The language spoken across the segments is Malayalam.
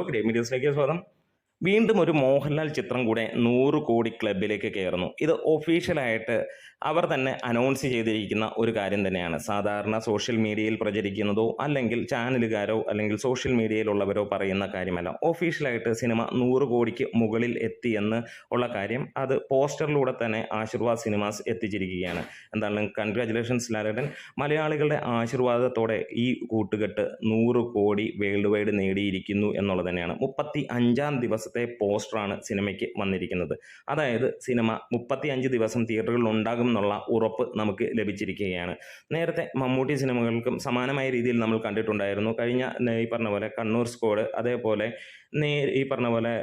ఓకే డే మీరు స్లైక్ చేసుకోవడం വീണ്ടും ഒരു മോഹൻലാൽ ചിത്രം കൂടെ നൂറ് കോടി ക്ലബിലേക്ക് കയറുന്നു. ഇത് ഒഫീഷ്യലായിട്ട് അവർ തന്നെ അനൗൺസ് ചെയ്തിരിക്കുന്ന ഒരു കാര്യം തന്നെയാണ്. സാധാരണ സോഷ്യൽ മീഡിയയിൽ പ്രചരിക്കുന്നതോ അല്ലെങ്കിൽ ചാനലുകാരോ അല്ലെങ്കിൽ സോഷ്യൽ മീഡിയയിലുള്ളവരോ പറയുന്ന കാര്യമല്ല. ഒഫീഷ്യലായിട്ട് സിനിമ നൂറ് കോടിക്ക് മുകളിൽ എത്തിയെന്ന് ഉള്ള കാര്യം അത് പോസ്റ്ററിലൂടെ തന്നെ ആശീർവാദ് സിനിമാസ് എത്തിച്ചിരിക്കുകയാണ്. എന്താണ്? കൺഗ്രാചുലേഷൻസ് ലാലേട്ടൻ. മലയാളികളുടെ ആശീർവാദത്തോടെ ഈ കൂട്ടുകെട്ട് നൂറ് കോടി വേൾഡ് വൈഡ് നേടിയിരിക്കുന്നു എന്നുള്ളത് തന്നെയാണ്. മുപ്പത്തി അഞ്ചാം ദിവസത്തെ പോസ്റ്ററാണ് സിനിമയ്ക്ക് വന്നിരിക്കുന്നത്. അതായത് സിനിമ മുപ്പത്തി അഞ്ച് ദിവസം തിയേറ്ററുകളിൽ ഉണ്ടാകും എന്നുള്ള ഉറപ്പ് നമുക്ക് ലഭിച്ചിരിക്കുകയാണ്. നേരത്തെ മമ്മൂട്ടി സിനിമകൾക്കും സമാനമായ രീതിയിൽ നമ്മൾ കണ്ടിട്ടുണ്ടായിരുന്നു. കഴിഞ്ഞ ഈ പറഞ്ഞ പോലെ കണ്ണൂർ സ്കോഡ് അതേപോലെ നേ ഈ പറഞ്ഞ പോലെ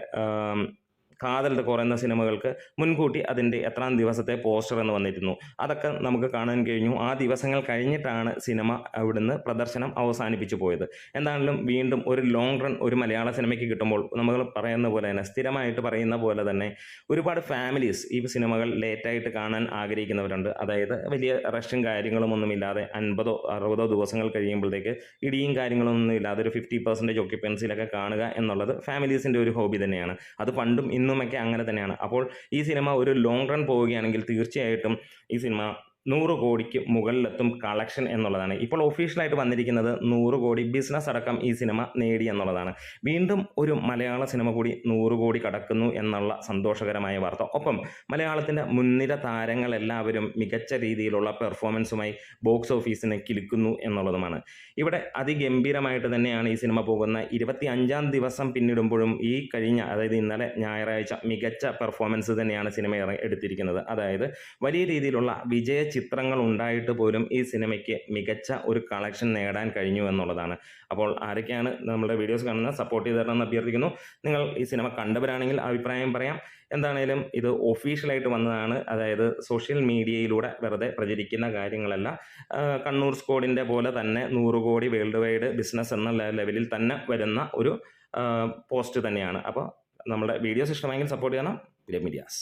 കാതൽ കുറയുന്ന സിനിമകൾക്ക് മുൻകൂട്ടി അതിന്റെ എത്രാം ദിവസത്തെ പോസ്റ്റർ എന്ന് വന്നിരുന്നു. അതൊക്കെ നമുക്ക് കാണാൻ കഴിഞ്ഞു. ആ ദിവസങ്ങൾ കഴിഞ്ഞിട്ടാണ് സിനിമ അവിടുന്ന് പ്രദർശനം അവസാനിപ്പിച്ചു പോയത്. എന്താണെങ്കിലും വീണ്ടും ഒരു ലോങ് റൺ ഒരു മലയാള സിനിമയ്ക്ക് കിട്ടുമ്പോൾ നമ്മൾ പറയുന്ന പോലെ തന്നെ സ്ഥിരമായിട്ട് പറയുന്ന പോലെ തന്നെ ഒരുപാട് ഫാമിലീസ് ഈ സിനിമകൾ ലേറ്റായിട്ട് കാണാൻ ആഗ്രഹിക്കുന്നവരുണ്ട്. അതായത് വലിയ റഷും കാര്യങ്ങളും ഒന്നുമില്ലാതെ അൻപതോ അറുപതോ ദിവസങ്ങൾ കഴിയുമ്പോഴത്തേക്ക് ഇടിയും കാര്യങ്ങളൊന്നും ഇല്ലാതെ ഒരു ഫിഫ്റ്റി പെർസെന്റേജ് ഒക്യുപ്പൻസിലൊക്കെ കാണുക എന്നുള്ളത് ഫാമിലീസിന്റെ ഒരു ഹോബി തന്നെയാണ്. അത് പണ്ടും ഇന്നുമൊക്കെ അങ്ങനെ തന്നെയാണ്. അപ്പോൾ ഈ സിനിമ ഒരു ലോങ് റൺ പോവുകയാണെങ്കിൽ തീർച്ചയായിട്ടും ഈ സിനിമ നൂറ് കോടിക്ക് മുകളിലെത്തും കളക്ഷൻ എന്നുള്ളതാണ്. ഇപ്പോൾ ഒഫീഷ്യലായിട്ട് വന്നിരിക്കുന്നത് നൂറ് കോടി ബിസിനസ് അടക്കം ഈ സിനിമ നേടി എന്നുള്ളതാണ്. വീണ്ടും ഒരു മലയാള സിനിമ കൂടി നൂറ് കോടി കടക്കുന്നു എന്നുള്ള സന്തോഷകരമായ വാർത്ത. ഒപ്പം മലയാളത്തിന്റെ മുൻനിര താരങ്ങളെല്ലാവരും മികച്ച രീതിയിലുള്ള പെർഫോമൻസുമായി ബോക്സ് ഓഫീസിനെ കിലുക്കുന്നു എന്നുള്ളതുമാണ്. ഇവിടെ അതിഗംഭീരമായിട്ട് തന്നെയാണ് ഈ സിനിമ പോകുന്ന ഇരുപത്തി അഞ്ചാം ദിവസം പിന്നിടുമ്പോഴും ഈ കഴിഞ്ഞ അതായത് ഇന്നലെ ഞായറാഴ്ച മികച്ച പെർഫോമൻസ് തന്നെയാണ് സിനിമ എടുത്തിരിക്കുന്നത്. അതായത് വലിയ രീതിയിലുള്ള വിജയ ചിത്രങ്ങൾ ഉണ്ടായിട്ട് പോലും ഈ സിനിമയ്ക്ക് മികച്ച ഒരു കളക്ഷൻ നേടാൻ കഴിഞ്ഞു എന്നുള്ളതാണ്. അപ്പോൾ ആരൊക്കെയാണ് നമ്മുടെ വീഡിയോസ് കാണുന്നത്? സപ്പോർട്ട് ചെയ്ത് തരണമെന്ന് അഭ്യർത്ഥിക്കുന്നു. നിങ്ങൾ ഈ സിനിമ കണ്ടവരാണെങ്കിൽ അഭിപ്രായം പറയാം. എന്താണേലും ഇത് ഒഫീഷ്യലായിട്ട് വന്നതാണ്. അതായത് സോഷ്യൽ മീഡിയയിലൂടെ വെറുതെ പ്രചരിക്കുന്ന കാര്യങ്ങളല്ല. കണ്ണൂർ സ്കോഡിന്റെ പോലെ തന്നെ നൂറ് കോടി വേൾഡ് വൈഡ് ബിസിനസ് എന്ന ലെവലിൽ തന്നെ വരുന്ന ഒരു പോസ്റ്റ് തന്നെയാണ്. അപ്പോൾ നമ്മുടെ വീഡിയോസ് ഇഷ്ടമെങ്കിൽ സപ്പോർട്ട് ചെയ്യണം. മീഡിയാസ്.